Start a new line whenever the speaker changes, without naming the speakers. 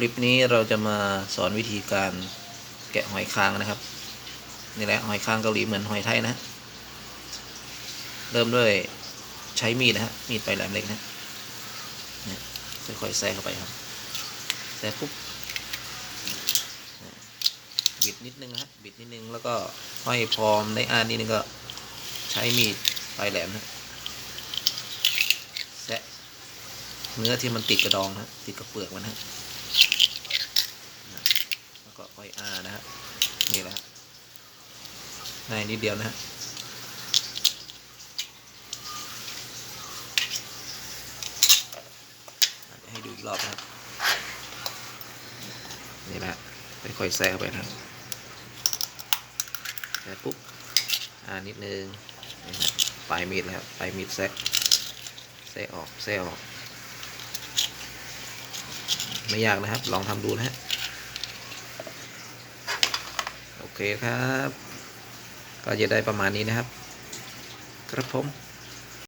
คลิปนี้เราจะมาสอนวิธีการแกะหอยคางนะครับนี่แหละหอยคางเกาหลีเหมือนหอยไทยนะ เริ่มด้วยใช้มีดนะฮะมีดปลายแหลมเล็กนะเนี่ยค่อยๆแทรกเข้าไปครับแทรกปุ๊บบิดนิดนึงนะฮะบิดนิดนึงแล้วก็ห้อยพร้อมได้อ่านนิดนึงก็ใช้มีดปลายแหลมนะแซะเนื้อที่มันติดกระดองนะติดกับเปลือกมันนะ อยอานะฮะนี่แหละฮะง่ายนิดเดียวนะฮะให้ดูอีกรอบนะครับนี่แหละค่อยๆแทรกเข้าไปนะแทรกปุ๊บอ่านิดนึงนี่ฮะปลายมีดแล้วครับปลายมีดแทรกแทรกออกแทรกออก ไม่ยากนะครับ ลองทำดูนะฮะ โอ เคครับ ก็จะได้ประมาณนี้นะครับ ครับผม